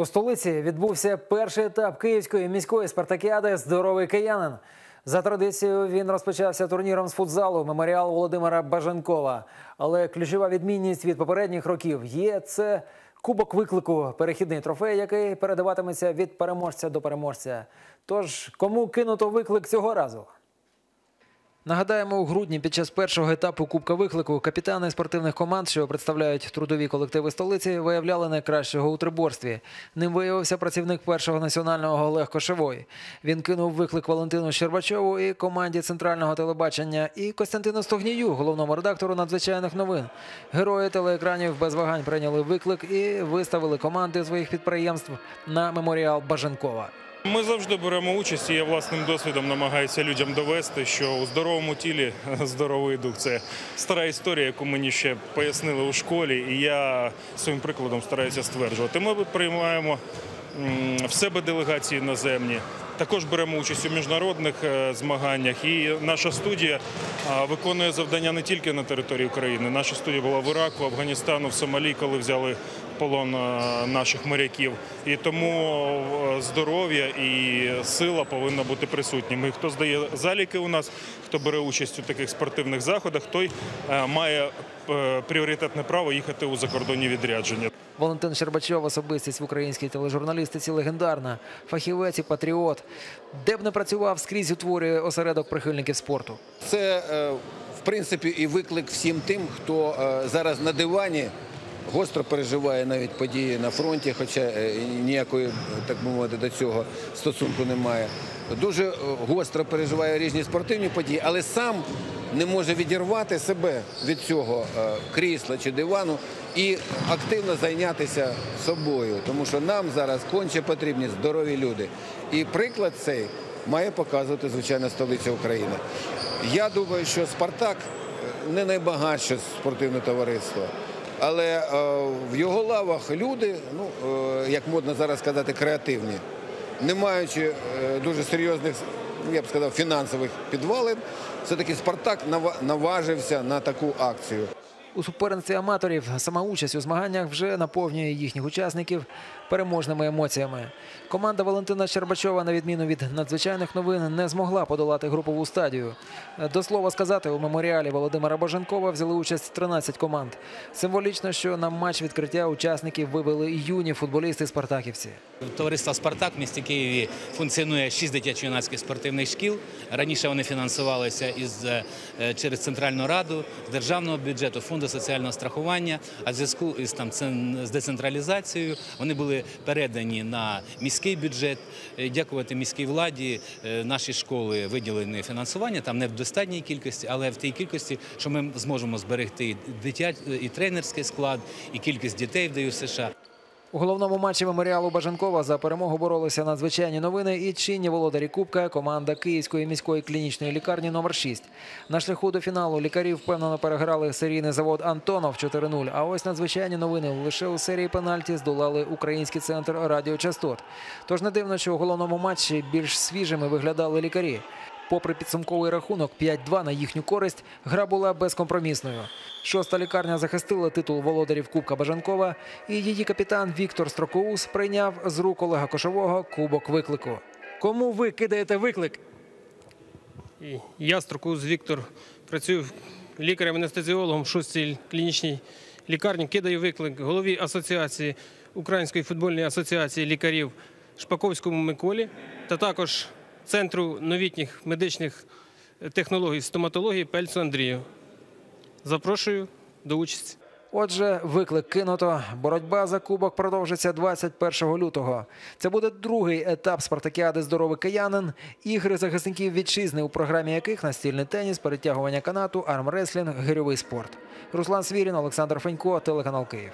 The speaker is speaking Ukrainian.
У столиці відбувся перший етап київської міської спартакіади Здоровий киянин. За традицією він розпочався турніром з футзалу меморіал Володимира Баженкова. Але ключова відмінність від попередніх років є це кубок виклику, перехідний трофей, який передаватиметься від переможця до переможця. Тож кому кинуто виклик цього разу? Нагадаємо, у грудні під час першого етапу Кубка виклику капітани спортивних команд, що представляють трудові колективи столиці, виявляли найкращого у триборстві. Ним виявився працівник першого національного Олег Кошевой. Він кинув виклик Валентину Щербачову і команді центрального телебачення, і Костянтину Стогнію, головному редактору надзвичайних новин. Герої телеекранів без вагань прийняли виклик і виставили команди своїх підприємств на меморіал Баженкова. Ми завжди беремо участь, і я власним досвідом намагаюся людям довести, що у здоровому тілі здоровий дух це стара історія, яку мені ще пояснили у школі, і я своїм прикладом стараюся стверджувати. Ми приймаємо в себе делегації іноземні. Також беремо участь у міжнародних е, змаганнях. І наша студія виконує завдання не тільки на території України. Наша студія була в Іраку, Афганістану, в Сомалі, коли взяли полон е, наших моряків. І тому е, здоров'я і сила повинна бути присутніми. І Хто здає заліки у нас, хто бере участь у таких спортивних заходах, той е, має пріоритетне право їхати у закордонні відрядження. Валентин Щербачов, особистість в українській тележурналістиці легендарна, фахівець і патріот. Де б не працював, скрізь утворює осередок прихильників спорту. Це, в принципі, і виклик всім тим, хто зараз на дивані гостро переживає навіть події на фронті, хоча е, ніякої, так би мовити, до цього стосунку немає. Дуже е, гостро переживає різні спортивні події, але сам не може відірвати себе від цього е, крісла чи дивану і активно зайнятися собою, тому що нам зараз конче потрібні здорові люди. І приклад цей має показувати звичайно столиця України. Я думаю, що Спартак е, не найбагатше спортивне товариство. Але е, в його лавах люди, ну е, як модно зараз сказати, креативні, не маючи е, дуже серйозних, я б сказав, фінансових підвалин, все-таки Спартак нава- наважився на таку акцію. У суперництві аматорів сама участь у змаганнях вже наповнює їхніх учасників переможними емоціями. Команда Валентина Щербачова, на відміну від надзвичайних новин, не змогла подолати групову стадію. До слова сказати, у меморіалі Володимира Боженкова взяли участь 13 команд. Символічно, що на матч відкриття учасників вивели юні футболісти-спартаківці. Товариство Спартак в місті Києві функціонує 6 дитячо-юнацьких спортивних шкіл. Раніше вони фінансувалися із е, через Центральну раду, державного бюджету, фонду соціального страхування. А в зв'язку із там з децентралізацією вони були передані на міський бюджет. Е, Дякувати міській владі. е, Наші школи виділені фінансування там не в достатній кількості, але в тій кількості, що ми зможемо зберегти і дитя і тренерський склад, і кількість дітей в. США. У головному матчі меморіалу Баженкова за перемогу боролися надзвичайні новини і чинні володарі Кубка команда Київської міської клінічної лікарні номер 6 На шляху до фіналу лікарі впевнено переграли серійний завод Антонов 4-0. А ось надзвичайні новини лише у серії пенальті здолали український центр радіочастот. Тож не дивно, що у головному матчі більш свіжими виглядали лікарі. Попри підсумковий рахунок 5-2 на їхню користь, гра була безкомпромісною. Шоста лікарня захистила титул володарів Кубка Бажанкова, і її капітан Віктор Строкоус прийняв з рук Олега Кошового кубок виклику. Кому ви кидаєте виклик? Я, Строкуз Віктор, працюю лікарем-анестезіологом в шостій клінічній лікарні. Кидаю виклик голові асоціації Української футбольної асоціації лікарів Шпаковському Миколі та також Центру новітніх медичних технологій стоматології Пельцу Андрію. Запрошую до участі. Отже, виклик кинуто. Боротьба за кубок продовжиться 21 лютого. Це буде другий етап спартакіади Здоровий киянин. Ігри захисників вітчизни, у програмі яких настільний теніс, перетягування канату, армреслінг, гирьовий спорт. Руслан Свірін, Олександр Фенько, телеканал Київ.